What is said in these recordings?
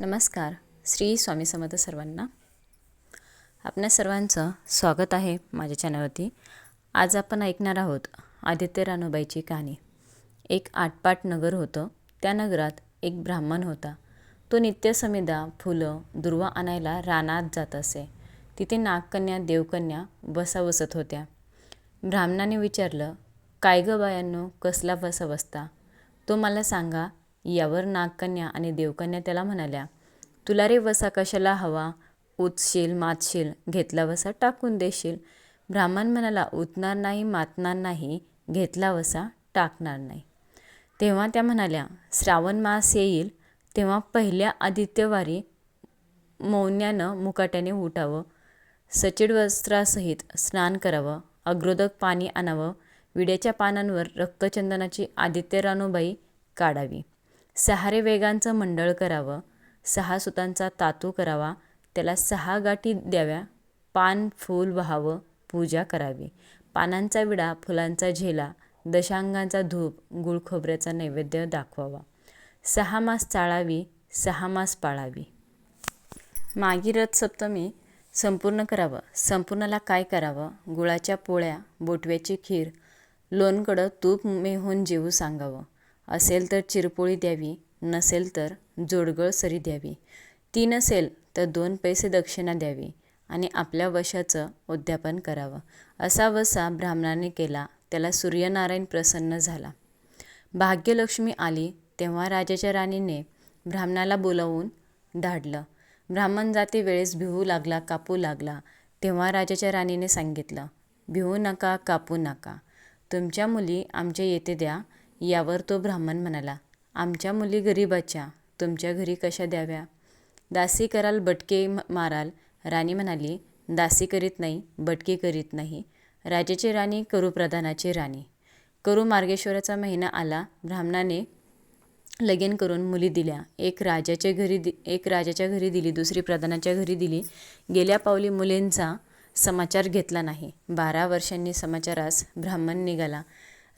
नमस्कार. श्री स्वामी समर्थ सर्वांना. आपल्या सर्वांचं स्वागत आहे माझ्या चॅनलवरती. आज आपण ऐकणार आहोत आदित्य रानोबाईची कहाणी. एक आटपाट नगर होतं. त्या नगरात एक ब्राह्मण होता. तो नित्य समिदा फुलं दुर्वा आणायला रानात जात असे. तिथे नागकन्या देवकन्या बसा बसत होत्या. ब्राह्मणाने विचारलं काय गं बायांनो कसला बसा बसता तो मला सांगा यावर नागकन्या आणि देवकन्या त्याला म्हणाल्या तुला रे वसा कशाला हवा? उतशील मातशील घेतला वसा टाकून देशील ब्राह्मण म्हणाला उतणार नाही मातणार नाही घेतला वसा टाकणार नाही तेव्हा त्या म्हणाल्या श्रावण मास येईल तेव्हा पहिल्या आदित्यवारी मौन्यानं मुकाट्याने उठावं. सचिड वस्त्रासहित स्नान करावं. अग्रोदक पाणी आणावं. विड्याच्या पानांवर रक्तचंदनाची आदित्य रानूबाई काढावी. सहारे वेगांचं मंडळ करावं सहा सुतांचा तातू करावा त्याला सहा गाठी द्याव्या पान फूल व्हावं पूजा करावी. पानांचा विडा फुलांचा झेला दशांगांचा धूप गुळ खोबऱ्याचा नैवेद्य दाखवावा. सहा मास चाळावी सहा मास पाळावी. मागी रथ सप्तमी संपूर्ण करावं. संपूर्णाला काय करावं? गुळाच्या पोळ्या बोटव्याची खीर लोणकडं तूप मेहून जेवू सांगावं. असेल तर चिरपोळी द्यावी नसेल तर जोडगळ सरी द्यावी. ती नसेल तर दोन पैसे दक्षिणा द्यावी आणि आपल्या वशाचं उद्यापन करावं. असा वसा ब्राह्मणाने केला त्याला सूर्यनारायण प्रसन्न झाला. भाग्यलक्ष्मी आली तेव्हा राजाच्या राणीने ब्राह्मणाला बोलावून धाडलं. ब्राह्मण जाती वेळेस भिवू लागला कापू लागला. तेव्हा राजाच्या राणीने सांगितलं भिवू नका कापू नका. तुमच्या मुली आमच्या येथे द्या यावर तो ब्राह्मण म्हणाला आमच्या मुली गरीबाच्या तुमच्या घरी कशा द्याव्या? दासी कराल बटके माराल. राणी म्हणाली दासी करीत नाही बटके करीत नाही. राजाची राणी करू प्रधानाची राणी. करू मार्गेश्वराचा महिना आला ब्राह्मणाने लगीन करून मुली दिल्या. एक राजाच्या घरी दि एक राजाच्या घरी दिली दुसरी प्रधानाच्या घरी दिली. गेल्या पावली मुलींचा समाचार घेतला नाही. बारा वर्षांनी समाचारास ब्राह्मण निघाला.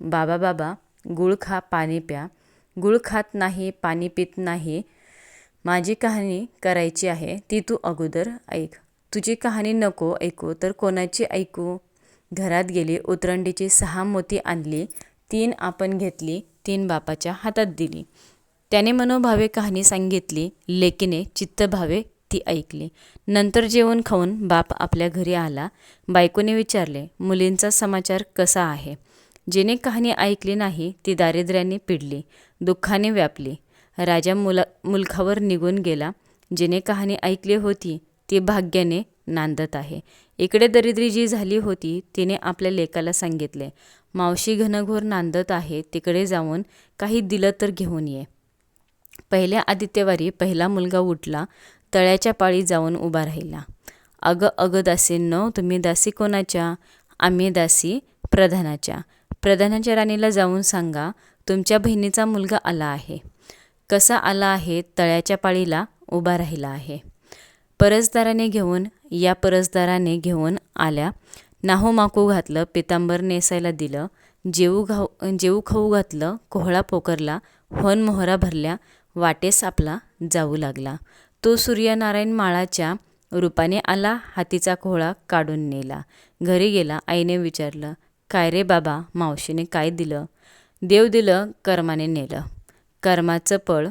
बाबा बाबा गुळ खा पाणी प्या. गुळ खात नाही पाणी पित नाही. माझी कहाणी करायची आहे ती तू अगोदर ऐक. तुझी कहाणी नको ऐकू तर कोणाची ऐकू? घरात गेली उतरंडीची सहा मोती आणली तीन आपण घेतली तीन बापाच्या हातात दिली. त्याने मनोभावे कहाणी सांगितली लेकीने चित्तभावे ती ऐकली. नंतर जेवण खाऊन बाप आपल्या घरी आला. बायकोने विचारले मुलींचा समाचार कसा आहे? जिने कहाणी ऐकली नाही ती दारिद्र्याने पिडली दुःखाने व्यापली. राजा मुला मुलखावर निघून गेला. जिने कहाणी ऐकली होती ती भाग्याने नांदत आहे. इकडे दरिद्री जी झाली होती तिने आपल्या लेकाला सांगितले मावशी घनघोर नांदत आहे तिकडे जाऊन काही दिलं तर घेऊन ये. पहिल्या आदित्यवारी पहिला मुलगा उठला तळ्याच्या पाळी जाऊन उभा राहिला. अगं अगं दासी न तुम्ही दासी कोणाच्या? आम्ही दासी प्रधानाच्या. प्रधानाच्या राणीला जाऊन सांगा तुमच्या बहिणीचा मुलगा आला आहे. कसा आला आहे? तळ्याच्या पाळीला उभा राहिला आहे. परसदाराने घेऊन या परसदाराने घेऊन आल्या. नाहो माकू घातलं पितांबर नेसायला दिलं. जेऊ घाऊ जेऊ खाऊ घातलं कोहळा पोकरला होन मोहरा भरल्या वाटेस आपला जाऊ लागला. तो सूर्यनारायण माळाच्या रूपाने आला हातीचा कोहळा काढून नेला. घरी गेला आईने विचारलं काय रे बाबा मावशीने काय दिलं? देव दिलं कर्माने नेलं. कर्माचं पळ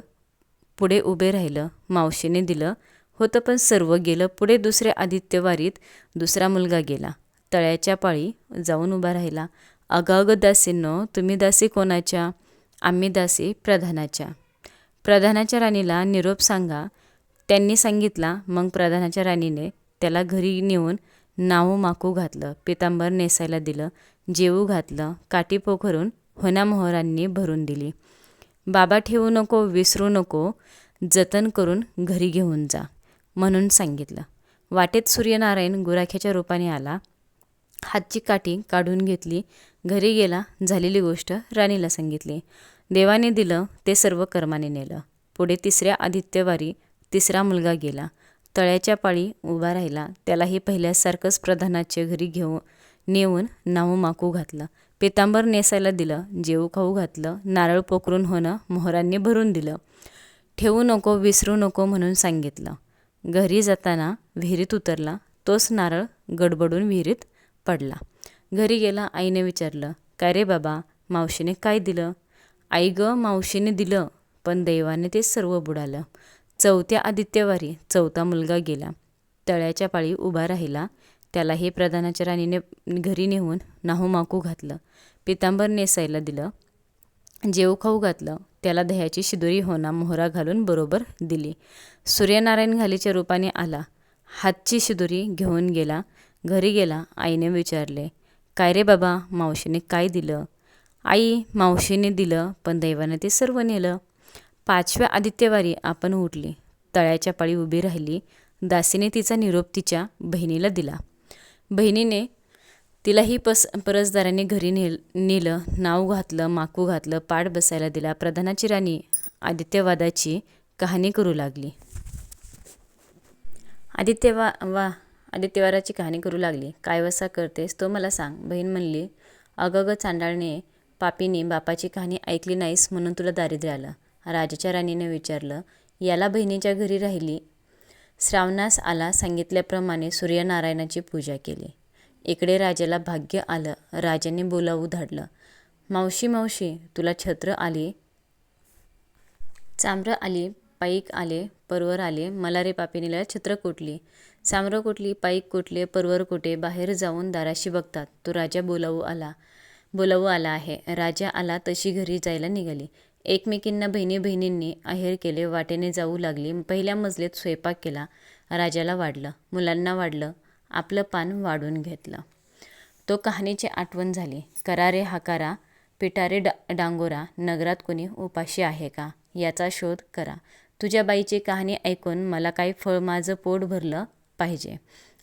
पुढे उभे राहिलं मावशीने दिलं. होतं पण सर्व गेलं पुढे दुसऱ्या आदित्यवारीत दुसरा मुलगा गेला. तळ्याच्या पाळी जाऊन उभा राहिला. अगाग दासींनो तुम्ही दासी कोणाच्या? आम्ही दासी प्रधानाच्या. प्रधानाच्या राणीला निरोप सांगा. त्यांनी सांगितला मग प्रधानाच्या राणीने त्याला घरी नेऊन नावू माकू घातलं. पितांबर नेसायला दिलं. जेवू घातलं काठी पोखरून होनामोहरांनी भरून दिली. बाबा ठेवू नको विसरू नको जतन करून घरी घेऊन जा म्हणून सांगितलं. वाटेत सूर्यनारायण गुराख्याच्या रूपाने आला. हातची काठी काढून घेतली. घरी गेला झालेली गोष्ट राणीला सांगितली. देवाने दिलं ते सर्व कर्माने नेलं. पुढे तिसऱ्या आदित्यवारी तिसरा मुलगा गेला. तळ्याच्या पाळी उभा राहिला. त्यालाही पहिल्यासारखंच प्रधानाच्या घरी घेऊन नेऊन नाहू माकू घातलं. पितांबर नेसायला दिलं जेऊ खाऊ घातलं नारळ पोखरून होणं मोहरांनी भरून दिलं. ठेवू नको विसरू नको म्हणून सांगितलं. घरी जाताना विहिरीत उतरला तोच नारळ गडबडून विहिरीत पडला. घरी गेला आईने विचारलं काय रे बाबा मावशीने काय दिलं? आई ग मावशीने दिलं पण दैवाने ते सर्व बुडालं. चौथ्या आदित्यवारी चौथा मुलगा गेला. तळ्याच्या पाळी उभा राहिला. त्याला हे प्रधानाच्या राणीने घरी नेऊन नाहू माकू घातलं. पितांबर नेसायला दिलं. जेऊ खाऊ घातलं. त्याला दह्याची शिदोरी होना मोहरा घालून बरोबर दिली. सूर्यनारायण घालीच्या रूपाने आला. हातची शिदोरी घेऊन गेला. घरी गेला. आईने विचारले काय रे बाबा मावशीने काय दिलं? आई मावशीने दिलं पण दैवाने ते सर्व नेलं. पाचव्या आदित्यवारी आपण उठली. तळ्याच्या पाळी उभी राहिली. दासीने तिचा निरोप तिच्या बहिणीला दिला. बहिणीने तिलाही पस परसदाराने घरी नेल नेलं नाव घातलं माकू घातलं पाठ बसायला दिला. प्रधानाची राणी आदित्यवादाची कहाणी करू लागली. आदित्यवा वा आदित्यवाराची कहाणी करू लागली. काय वसा करतेस तो मला सांग. बहीण म्हणली अगं चांडाळने पापीने बापाची कहाणी ऐकली नाहीस म्हणून तुला दारिद्र्य आलं. राजाच्या राणीने विचारलं याला बहिणीच्या घरी राहिली श्रावणास आला सांगितल्याप्रमाणे सूर्यनारायणाची पूजा केली. इकडे राजाला भाग्य आलं. राजाने बोलावू धाडलं. मावशी मावशी तुला छत्र आली? चांब्र आली पाईक आले परवर आले. मला रे पापिनीला छत्र कुठली चांबरं कुठली पाईक कुठले परवर कुठे बाहेर जाऊन दाराशी बघतात. तो राजा बोलावू आला. बोलावू आला आहे. राजा आला तशी घरी जायला निघाली. एकमेकींना बहिणी बहिणींनी आहेर केले वाटेने जाऊ लागली. पहिल्या मजलेत स्वयंपाक केला. राजाला वाढलं. मुलांना वाढलं. आपलं पान वाढून घेतलं. तो कहाणीची आठवण झाली. करारे हाकारा पिटारे डा डांगोरा नगरात कोणी उपाशी आहे का? याचा शोध करा. तुझ्या बाईची कहाणी ऐकून मला काही फळ माझं पोट भरलं पाहिजे.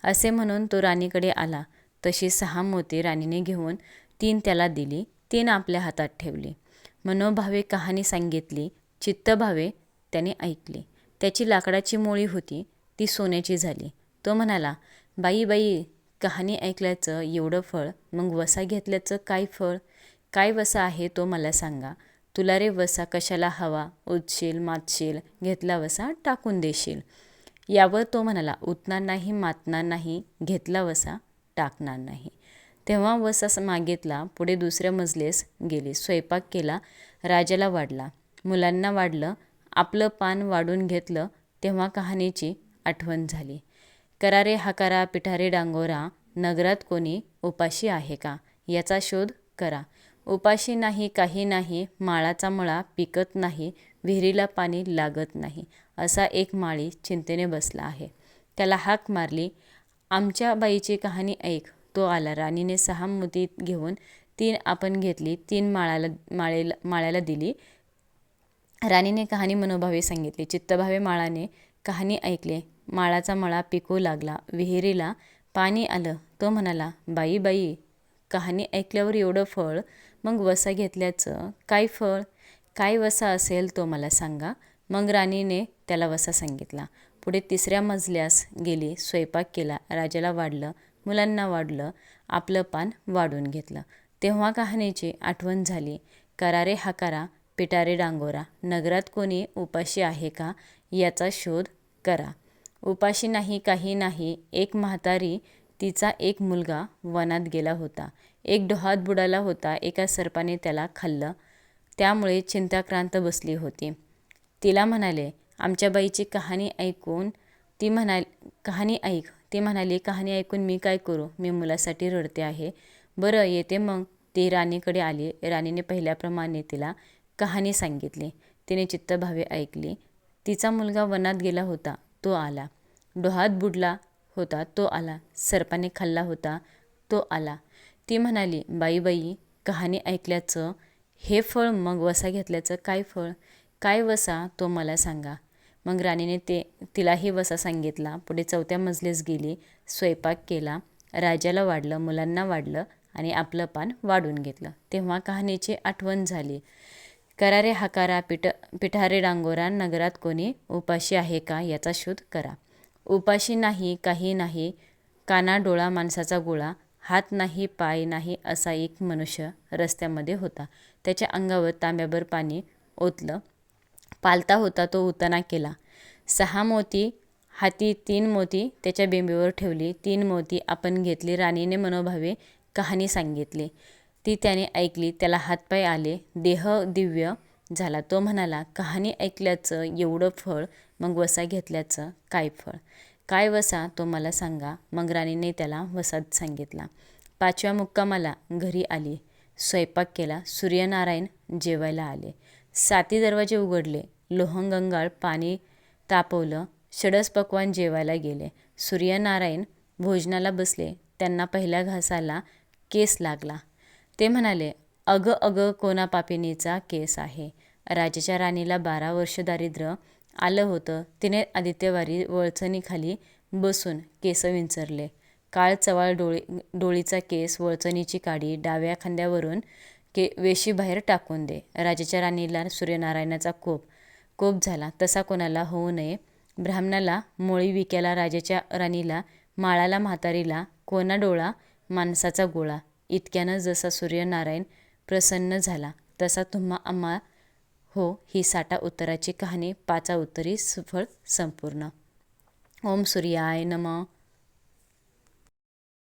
असे म्हणून तो राणीकडे आला. तशी सहा मोती राणीने घेऊन तीन त्याला दिली. तीन आपल्या हातात ठेवली. मनोभावे कहाणी सांगितली चित्तभावे त्याने ऐकली. त्याची लाकडाची मोळी होती ती सोन्याची झाली. तो म्हणाला बाई बाई कहाणी ऐकल्याचं एवढं फळ मग वसा घेतल्याचं काय फळ? काय वसा आहे तो मला सांगा. तुला रे वसा कशाला हवा? उचशील मातशील घेतला वसा टाकून देशील. यावर तो म्हणाला उतणार नाही मातणार नाही घेतला वसा टाकणार नाही. तेव्हा वसास मागितला पुढे दुसऱ्या मजलेस गेली. स्वयंपाक केला राजाला वाढला. मुलांना वाढलं आपलं पान वाढून घेतलं तेव्हा कहाणीची आठवण झाली. करारे हाकारा पिठारे डांगोरा नगरात कोणी उपाशी आहे का? याचा शोध करा. उपाशी नाही काही नाही माळाचा मळा पिकत नाही विहिरीला पाणी लागत नाही असा एक माळी चिंतेने बसला आहे. त्याला हाक मारली आमच्या बाईची कहाणी ऐक. तो आला. राणीने सहा मोती घेऊन तीन आपण घेतली तीन माळाला माळेला माळ्याला दिली. राणीने कहाणी मनोभावे सांगितली. चित्तभावे माळाने कहाणी ऐकले. माळाचा मळा पिकू लागला. विहिरीला पाणी आलं. तो म्हणाला बाई बाई कहाणी ऐकल्यावर एवढं फळ मग वसा घेतल्याचं काय फळ? काय वसा असेल तो मला सांगा. मग राणीने त्याला वसा सांगितला. पुढे तिसऱ्या मजल्यास गेली स्वयंपाक केला. राजाला वाढलं. मुलांना वाढलं आपलं पान वाढून घेतलं. तेव्हा कहाणीची आठवण झाली करारे हाकारा पिटारे डांगोरा नगरात कोणी उपाशी आहे का याचा शोध करा. उपाशी नाही काही नाही एक म्हातारी तिचा एक मुलगा वनात गेला होता. एक डोहात बुडाला होता एका सर्पाने त्याला खाल्लं. त्यामुळे चिंताक्रांत बसली होती. तिला म्हणाले आमच्या बाईची कहाणी ऐकून ती म्हणाल कहाणी ऐक ती म्हणाली कहाणी ऐकून मी काय करू? मी मुलासाठी रडते आहे. बरं येते मग. ती राणीकडे आली. राणीने पहिल्याप्रमाणे तिला कहाणी सांगितली. तिने चित्तभावे ऐकली. तिचा मुलगा वनात गेला होता. तो आला. डोहात बुडला होता. तो आला. सर्पाने खाल्ला होता. तो आला. ती म्हणाली बाई बाई कहाणी ऐकल्याचं हे फळ मग वसा घेतल्याचं काय फळ? काय वसा? तो मला सांगा. मग राणीने ते तिलाही वसा सांगितला. पुढे चौथ्या मजलीस गेली स्वयंपाक केला राजाला वाढलं मुलांना वाढलं आणि आपलं पान वाढून घेतलं. तेव्हा कहाणीची आठवण झाली. करारे हाकारा पिठ पिठारे डांगोरा नगरात कोणी उपाशी आहे का याचा शोध करा. उपाशी नाही काही नाही काना डोळा माणसाचा गोळा हात नाही पाय नाही असा एक मनुष्य रस्त्यामध्ये होता. त्याच्या अंगावर तांब्याभर पाणी ओतलं पालता होता तो उताना केला. सहा मोती हाती तीन मोती त्याच्या बिंबीवर ठेवली. तीन मोती आपण घेतली. राणीने मनोभावे कहाणी सांगितली. ती त्याने ऐकली. त्याला हातपाय आले. देह दिव्य झाला. तो म्हणाला कहाणी ऐकल्याचं एवढं फळ मग वसा घेतल्याचं काय फळ? काय वसा तो मला सांगा. मग राणीने त्याला वसात सांगितला. पाचव्या मुक्कामाला घरी आली. स्वयंपाक केला. सूर्यनारायण जेवायला आले. साती दरवाजे उघडले. लोहंगंगाळ पाणी तापवलं. षडस पकवान जेवायला गेले. सूर्यनारायण भोजनाला बसले. त्यांना पहिल्या घासाला केस लागला. ते म्हणाले अगं अगं कोणा पापिनीचा केस आहे. राजाच्या राणीला बारा वर्ष दारिद्र्य आलं होतं. तिने आदित्यवारी वळचणीखाली बसून केस विंचरले. काळ चवाळ डोळी डोळीचा केस वळचणीची काडी डाव्या खांद्यावरून के वेशीबाहेर टाकून दे. राजाच्या राणीला सूर्यनारायणाचा कोप. कोप झाला. तसा कोणाला होऊ नये. ब्राह्मणाला मोळी विक्याला राजाच्या राणीला माळाला म्हातारीला कोणा डोळा माणसाचा गोळा. इतक्यानं जसा सूर्यनारायण प्रसन्न झाला तसा तुम्हा आम्हा हो ही साठा उत्तराची कहाणी पाचा उत्तरी सुफळ संपूर्ण. ओम सूर्याय नम.